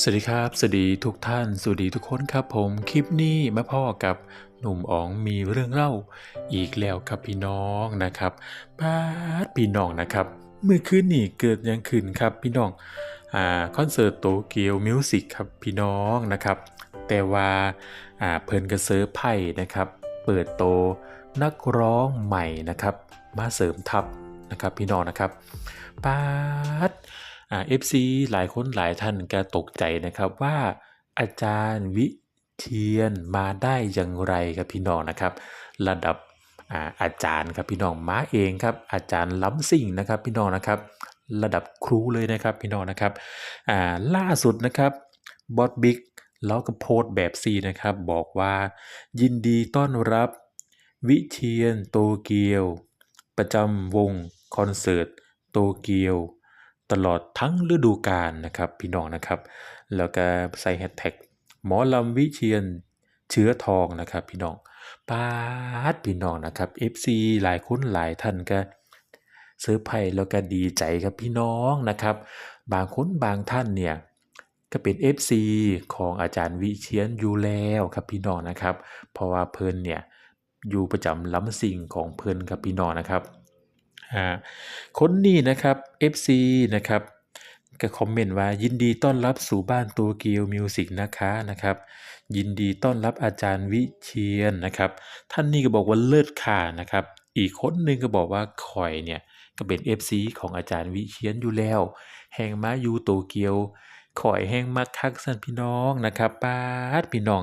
สวัสดีครับ สวัสดีทุกท่าน สวัสดีทุกคนครับผม คลิปนี้มาพ่อกับหนุ่มอ๋องมีเรื่องเล่า อีกแล้วครับพี่น้องนะครับป้าดพี่น้องนะครับ เมื่อคืนนี้เกิดยังขึ้นครับพี่น้อง อ่าคอนเสิร์ตโตเกียวมิวสิกครับพี่น้องนะครับ แต่ว่าอ่าเพิ่นกระเซิร์ฟไพ่นะครับ เปิดโตนักร้องใหม่นะครับ มาเสริมทัพนะครับพี่น้องนะครับป้าด เอ่า FC หลายคนหลายท่านก็ตกใจนะครับว่าอาจารย์วิเทียนมาได้อย่างไรครับพี่น้องนะครับ ระดับอาอาจารย์ครับพี่น้องมาเองครับอาจารย์ล้ำสิ่งนะครับพี่น้องนะครับ ระดับครูเลยนะครับพี่น้องนะครับล่าสุดนะครับบอสบิ๊กแล้วก็โพสแบบซีนะครับบอกว่ายินดีต้อนรับวิเทียนโตเกียว ประจำวงคอนเสิร์ตโตเกียว ตลอดทั้งฤดูกาลนะครับพี่น้องนะครับ แล้วก็ใส่แฮชแท็กหมอลำวิเชียนเชื้อทองนะครับ พี่น้องปาดพี่น้องนะครับ FC หลายคนหลายท่านก็เซอร์ไพรส์แล้วก็ดีใจครับพี่น้องนะครับ บางคนบางท่านเนี่ยก็เป็น FC ของอาจารย์วิเชียนอยู่แล้วครับพี่น้องนะครับ เพราะว่าเพิ่นเนี่ยอยู่ประจำล้ำสิ่งของเพิ่นครับพี่น้องนะครับ อ่าคนนี้นะครับ FC นะครับก็คอมเมนต์ว่ายินดีต้อนรับสู่บ้านตัวเกียวมิวสิกนะคะนะครับ ยินดีต้อนรับอาจารย์วิเชียนนะครับ ท่านนี้ก็บอกว่าเลิศค่ะนะครับ อีกคนหนึ่งก็บอกว่าคอยเนี่ยก็เป็น FC ของอาจารย์วิเชียนอยู่แล้ว แห่งมาอยู่โตเกียวคอยแห่งมักคักสันพี่น้องนะครับป้าดพี่น้อง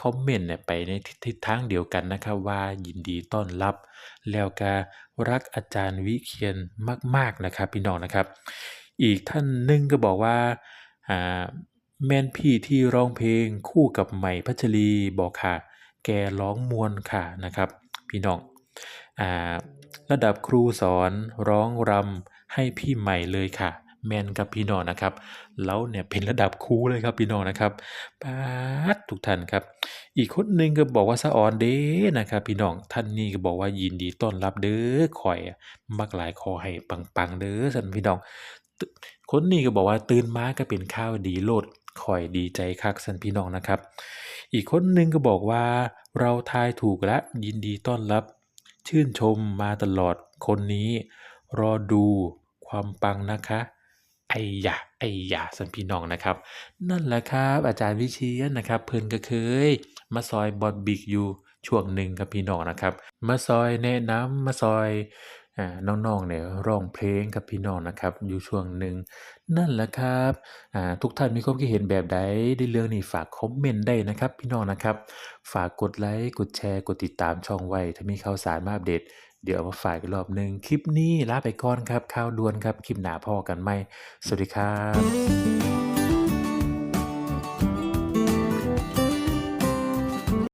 คอมเมนต์เนี่ยไปในทิศทางเดียวกันนะครับว่ายินดีต้อนรับ แล้วก็รักอาจารย์วิเชียนมาก ๆนะครับพี่น้องนะครับ อีกท่านหนึ่งก็บอกว่าแม่นพี่ที่ร้องเพลงคู่กับใหม่พัชรีบอกค่ะ แกร้องมวนค่ะนะครับ พี่น้องอระดับครูสอนร้องรำให้พี่ใหม่เลยค่ะ แมนกับพี่น้องนะครับแล้วเนี่ยเป็นระดับครูเลยครับพี่น้องนะครับป้าดทุกท่านครับ อีกคนหนึ่งก็บอกว่าสะออนเด้นะครับ พี่น้องท่านนี้ก็บอกว่ายินดีต้อนรับเด้อข่อยอะมักหลายคอให้ปังๆเด้อสันพี่น้อง คนนี้ก็บอกว่าตื่นมาก็เป็นข้าวดีโลดข่อยดีใจคักสันพี่น้องนะครับ อีกคนหนึ่งก็บอกว่า เราทายถูกและยินดีต้อนรับ ชื่นชมมาตลอดคนนี้ รอดูความปังนะคะ ไอ้ยะไอ้ยะสันพี่น้องนะครับ นั่นแหละครับ อาจารย์วิเชียนนะครับ เพิ่นก็เคย มาซอยบอดบิกอยู่ช่วงหนึ่งครับพี่น้องนะครับ มาซอยแนะนำมาซอยน้องๆเนี่ยร้องเพลงกับพี่น้องนะครับ อยู่ช่วงหนึ่งนั่นแหละครับทุกท่านมีความคิดเห็นแบบใดในเรื่องนี้ฝากคอมเมนต์ได้นะครับ พี่น้องนะครับ ฝากกดไลค์กดแชร์กดติดตามช่องไว้ถ้ามีข่าวสารมาอัปเดต เดี๋ยวมาฝากอีกรอบหนึ่งคลิปนี้ลาไปก่อนครับข่าวด่วนครับคลิปหน้าพ่อกันไหมสวัสดีครับ